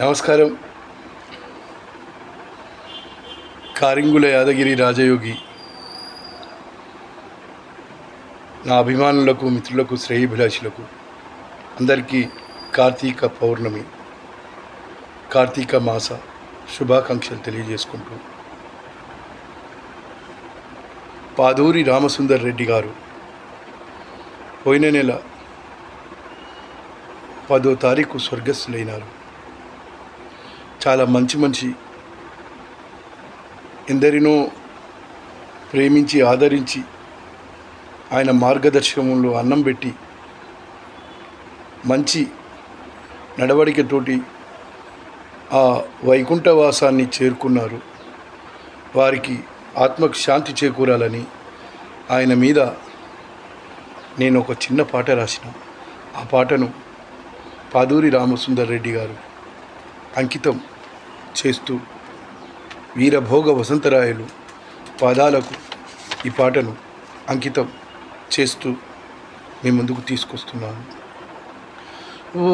నమస్కారం. కారింగుల యాదగిరి రాజయోగి. నా అభిమానులకు మిత్రులకు శ్రేయభిలాషులకు అందరికీ కార్తీక పౌర్ణమి కార్తీక మాస శుభాకాంక్షలు తెలియజేసుకుంటూ. పాదూరి రామసుందర్ రెడ్డి గారు పోయిన నెల పదో తారీఖు స్వర్గస్థులైనారు. చాలా మంచి మనిషి. ఎందరినో ప్రేమించి ఆదరించి ఆయన మార్గదర్శకంలో అన్నం పెట్టి మంచి నడవడికతోటి ఆ వైకుంఠవాసాన్ని చేరుకున్నారు. వారికి ఆత్మకు శాంతి చేకూరాలని ఆయన మీద నేను ఒక చిన్న పాట రాసిన. ఆ పాటను పాదూరి రామసుందర్ రెడ్డి గారు అంకితం చేస్తూ వీరభోగ వసంతరాయలు పాదాలకు ఈ పాటను అంకితం చేస్తూ మీ ముందుకు తీసుకొస్తున్నాను. ఓ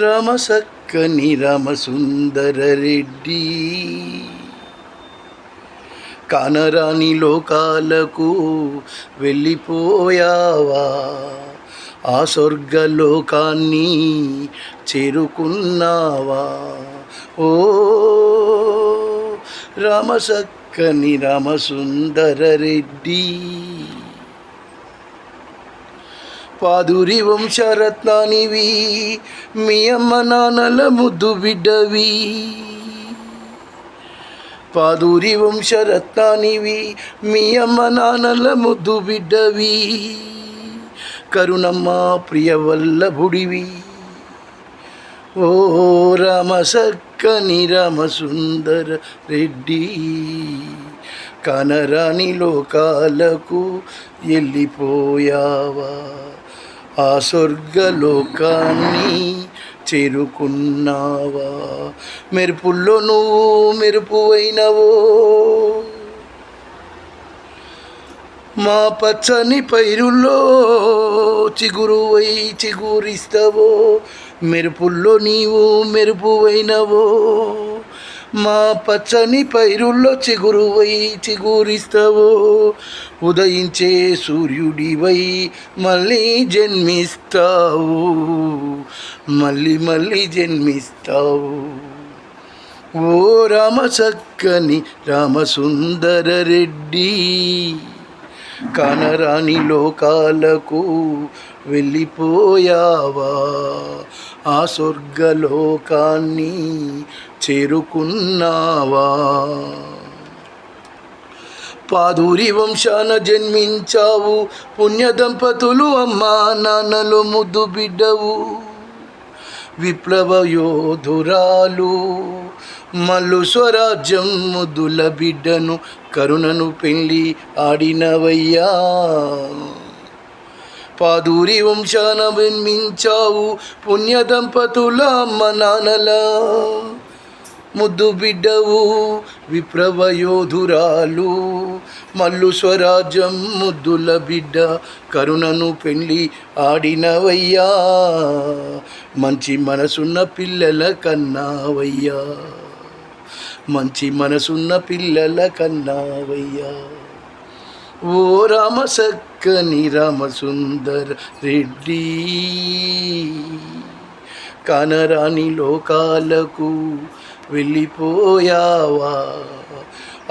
రమసక్కని రమసుందర రెడ్డి కానరాని లోకాలకు వెళ్ళిపోయావా? ఆ స్వర్గలోకాన్ని చేరుకున్నావా? ఓ రామసక్కని రామసుందర రెడ్డి. పాదురి వంశరత్నానివి మీ అమ్మ నాన్నల ముద్దు బిడ్డవి. పాదూరి వంశరత్నానివి మీ అమ్మ నాన్నల ముద్దు బిడ్డవి. కరుణమ్మా ప్రియవల్లభుడివి. ఓ రామ సక్కని రామసుందర రెడ్డి కనరాని లోకాలకు వెళ్ళిపోయావా ఆ స్వర్గలోకాన్ని చేరుకున్నావా. మెరుపుల్లో నువ్వు మెరుపువైనవో మా పచ్చని పైరుల్లో చిగురువై చిగురిస్తావో మెరుపుల్లో నీవు మెరుపువైనవో మా పచ్చని పైరుల్లో చిగురువై చిగురిస్తావో ఉదయించే సూర్యుడివై మళ్ళీ జన్మిస్తావు మళ్ళీ మళ్ళీ జన్మిస్తావు. ఓ రామ చక్కని రామసుందర రెడ్డి కనరాని లోకాలకు వెళ్ళిపోయావా? ఆ స్వర్గలోకాన్ని చేరుకున్నావా? పాదూరి వంశాన జన్మించావు పుణ్య దంపతులు అమ్మా నాన్నలు ముద్దు బిడ్డవు. విప్లవ యోధురాలు మల్లు స్వరాజ్యముదుల బిడ్డను కరుణను పెళ్ళి ఆడినవయ్యా. పాదూరి వంశాన జన్మించావు పుణ్య దంపతుల అమ్మ ముద్దు బిడ్డవు విప్రవయోధురాలు మల్లు స్వరాజ్యం ముద్దుల బిడ్డ కరుణను పెళ్ళి ఆడినవయ్యా. మంచి మనసున్న పిల్లల కన్నావయ్యా. మంచి మనసున్న పిల్లల కన్నావయ్యా. ఓ రామ సక్కని రామసుందర్ రెడ్డి కానరాని లోకాలకు వెళ్ళిపోయావా?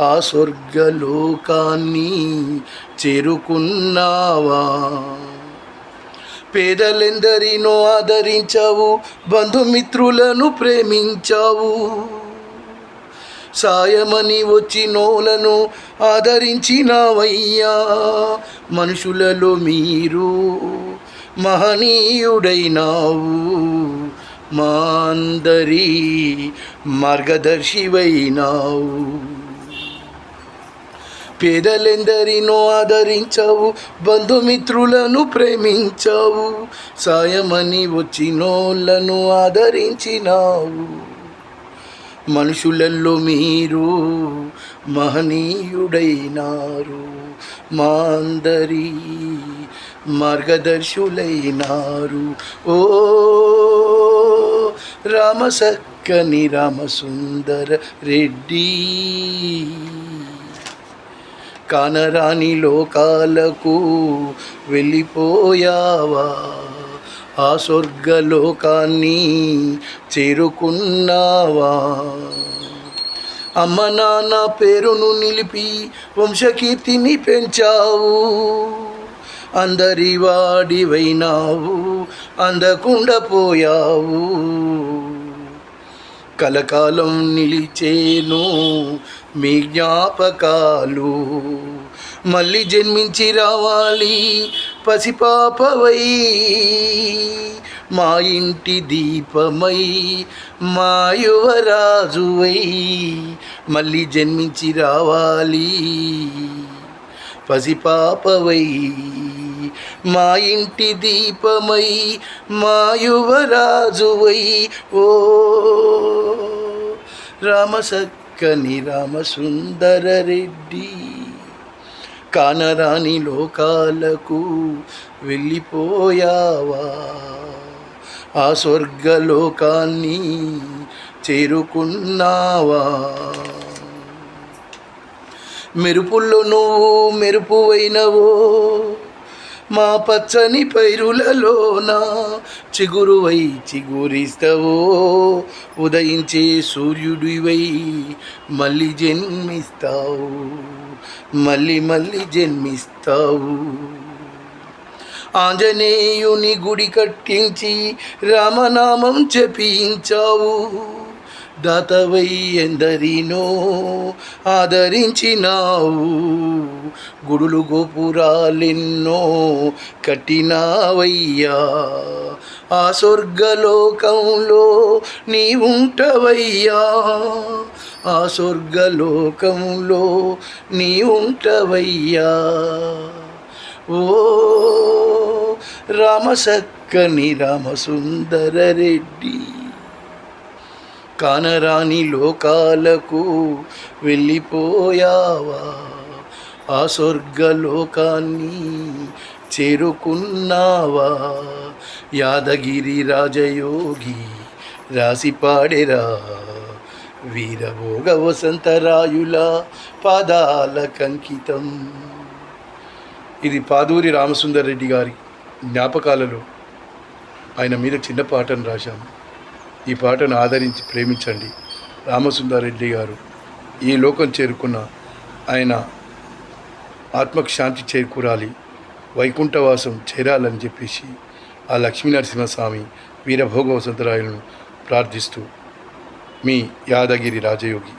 ఆ స్వర్గలోకాన్ని చేరుకున్నావా? పేదలెందరినో ఆదరించావు బంధుమిత్రులను ప్రేమించావు. సాయమని వచ్చి నోలను ఆదరించినావయ్యా. మనుషులలో మీరు మహనీయుడైనావు. మాందరి మార్గదర్శివైనావు. పేదలెందరినో ఆదరించావు బంధుమిత్రులను ప్రేమించావు సాయమని వచ్చినోళ్ళను ఆదరించినావు. మనుషులలో మీరు మహనీయుడైనారు మాందరి మార్గదర్శులైనారు. ఓ రామసక్కని రామసుందర రెడ్డి. కానరాని లోకాలకు వెళ్ళిపోయావా? ఆ స్వర్గలోకాన్ని చేరుకున్నావా? అమ్మ నాన్న పేరును నిలిపి వంశకీర్తిని పెంచావు. అందరి వాడివైనావు అందకుండా పోయావు కలకాలం నిలిచేను మీ జ్ఞాపకాలు. మళ్ళీ జన్మించి రావాలి పసిపాపవై. మా ఇంటి దీపమై మా యువరాజువై మళ్ళీ జన్మించి రావాలి పసిపాపవై మా ఇంటి దీపమై మా యువరాజువై. ఓ రామసక్కని రామసుందర రెడ్డి కానరాని లోకాలకు వెళ్ళిపోయావా? ఆ స్వర్గలోకాన్ని చేరుకున్నావా? మెరుపుల్లో నువ్వు మెరుపువైనవో మా పచ్చని పైరులలోన చిగురువై చిగురిస్తావో ఉదయించే సూర్యుడివై మళ్ళీ జన్మిస్తావు మళ్ళీ మళ్ళీ జన్మిస్తావు. ఆంజనేయుని గుడి కట్టించి రామనామం చెప్పించావు. దాతవై ఎందరినో ఆదరించినావు. గుడులు గోపురాలెన్నో కట్టినావయ్యా. ఆ స్వర్గలోకంలో నీ ఉంటవయ్యా ఆ స్వర్గలోకంలో నీ ఉంటవయ్యా ఓ రామసక్కని రామసుందర రెడ్డి. కానరాని లోకాలకు వెళ్ళిపోయావా? ఆ స్వర్గలోకాన్ని చేరుకున్నావా? యాదగిరి రాజయోగి రాసి పాడెరా వీరభోగ వసంతరాయుల పాదాల కంకితం. ఇది పాదూరి రామసుందర్ రెడ్డి గారి జ్ఞాపకాలలో ఆయన మీద చిన్న పాటను రాశాము. ఈ పాటను ఆదరించి ప్రేమించండి. రామసుందారెడ్డి గారు ఈ లోకం చేరుకున్న ఆయన ఆత్మకు శాంతి చేకూరాలి వైకుంఠవాసం చేరాలని చెప్పేసి ఆ లక్ష్మీనరసింహస్వామి వీరభోగ వసంతరాయలను ప్రార్థిస్తూ మీ యాదగిరి రాజయోగి.